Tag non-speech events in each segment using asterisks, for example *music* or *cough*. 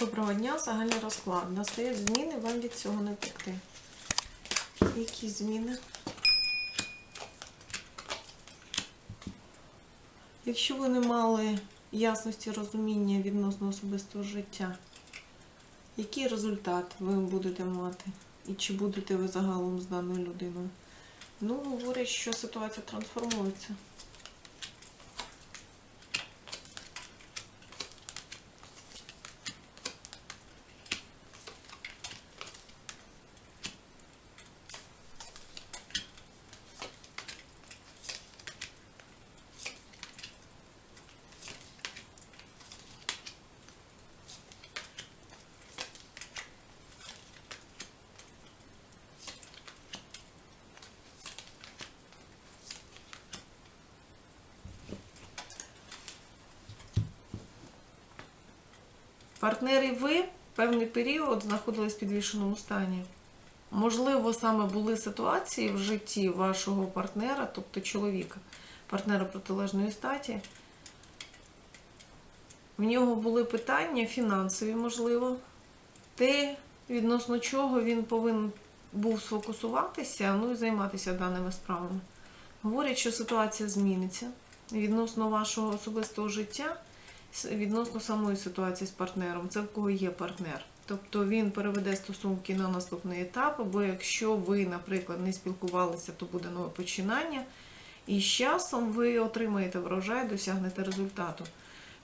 Доброго дня, загальний розклад. Настають зміни, вам від цього не втекти. Які зміни? Якщо ви не мали ясності розуміння відносно особистого життя, який результат ви будете мати? І чи будете ви загалом з даною людиною? Ну, говорять, що ситуація трансформується. Партнери ви певний період знаходились в підвішеному стані. Можливо, саме були ситуації в житті вашого партнера, тобто чоловіка, партнера протилежної статі. В нього були питання фінансові, можливо, те, відносно чого він повинен був сфокусуватися, ну і займатися даними справами. Говорять, що ситуація зміниться відносно вашого особистого життя відносно самої ситуації з партнером. Це в кого є партнер. Тобто він переведе стосунки на наступний етап, або якщо ви, наприклад, не спілкувалися, то буде нове починання. І з часом ви отримаєте врожай, досягнете результату.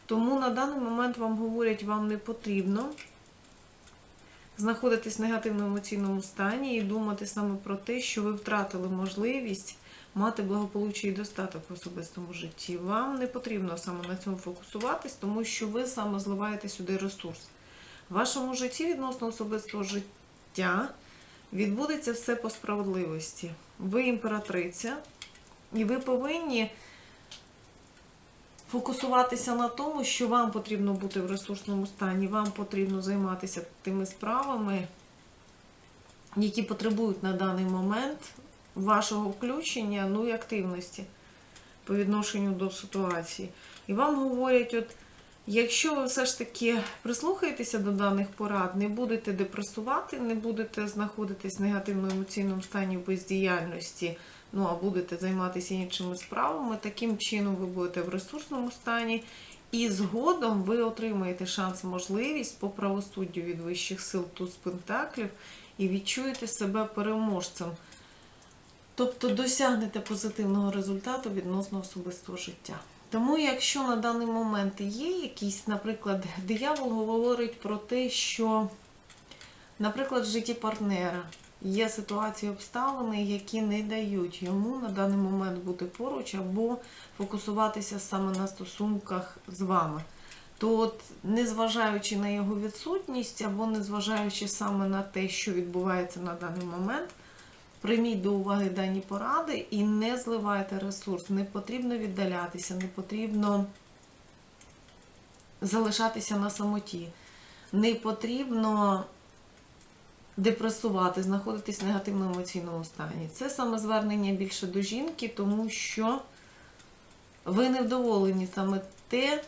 Тому на даний момент вам говорять, вам не потрібно знаходитись в негативному емоційному стані і думати саме про те, що ви втратили можливість мати благополуччя і достаток в особистому житті. Вам не потрібно саме на цьому фокусуватись, тому що ви саме зливаєте сюди ресурс. В вашому житті відносно особистого життя відбудеться все по справедливості. Ви імператриця, і ви повинні фокусуватися на тому, що вам потрібно бути в ресурсному стані, вам потрібно займатися тими справами, які потребують на даний момент вашого включення, ну і активності по відношенню до ситуації. І вам говорять, от якщо ви все ж таки прислухаєтеся до даних порад, не будете депресувати, не будете знаходитись в негативному емоційному стані бездіяльності, ну а будете займатися іншими справами, таким чином ви будете в ресурсному стані. І згодом ви отримаєте шанс, можливість по правосуддю від вищих сил туз пентаклів і відчуєте себе переможцем. Тобто досягнете позитивного результату відносно особистого життя. Тому, якщо на даний момент є якісь, наприклад, *laughs* диявол говорить про те, що, наприклад, в житті партнера є ситуації обставини, які не дають йому на даний момент бути поруч або фокусуватися саме на стосунках з вами. То от, незважаючи на його відсутність, або незважаючи саме на те, що відбувається на даний момент, Прийміть до уваги дані поради і не зливайте ресурс. Не потрібно віддалятися, не потрібно залишатися на самоті. Не потрібно депресувати, знаходитись в негативному емоційному стані. Це саме звернення більше до жінки, тому що ви невдоволені саме те,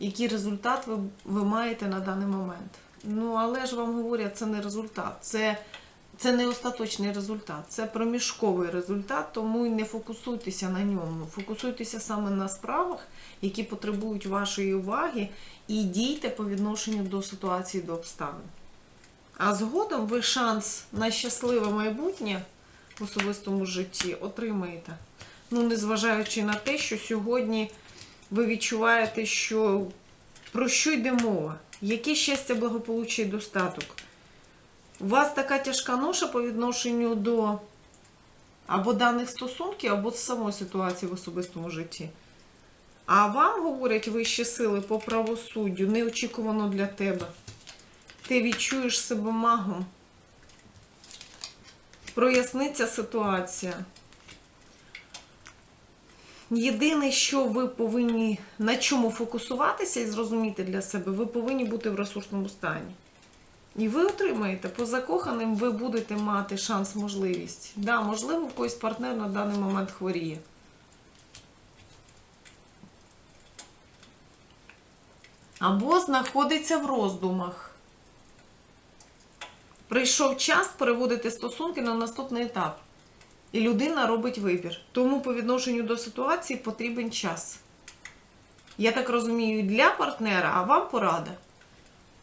який результат ви, ви маєте на даний момент. Ну, але ж вам говорять, це не результат. Це це не остаточний результат, це проміжковий результат, тому не фокусуйтеся на ньому. Фокусуйтеся саме на справах, які потребують вашої уваги, і дійте по відношенню до ситуації, до обставин. А згодом ви шанс на щасливе майбутнє в особистому житті отримаєте. Ну, незважаючи на те, що сьогодні ви відчуваєте, що про що йде мова, яке щастя, благополуччя і достаток. У вас така тяжка ноша по відношенню до або даних стосунків, або самої ситуації в особистому житті. А вам говорять вищі сили по правосуддю, неочікувано для тебе. Ти відчуєш себе магом. Проясниться ситуація. Єдине, що ви повинні на чому фокусуватися і зрозуміти для себе, ви повинні бути в ресурсному стані. І ви отримаєте по закоханим, ви будете мати шанс, можливість. Да, можливо, когось партнер на даний момент хворіє. або знаходиться в роздумах. Прийшов час переводити стосунки на наступний етап. І людина робить вибір. Тому по відношенню до ситуації потрібен час. Я так розумію, для партнера, а вам порада,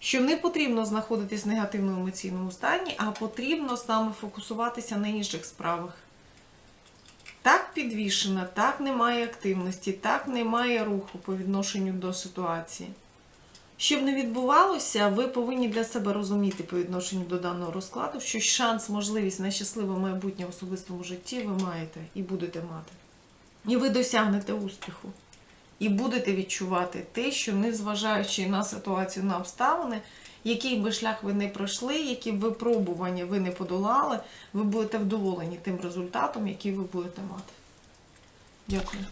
що не потрібно знаходитись в негативному емоційному стані, а потрібно саме фокусуватися на інших справах. Так підвішена, так немає активності, так немає руху по відношенню до ситуації. Щоб не відбувалося, ви повинні для себе розуміти по відношенню до даного розкладу, що шанс, можливість на щасливе майбутнє в особистому житті ви маєте і будете мати. І ви досягнете успіху. І будете відчувати те, що незважаючи на ситуацію, на обставини, який би шлях ви не пройшли, які б випробування ви не подолали, ви будете вдоволені тим результатом, який ви будете мати. Дякую.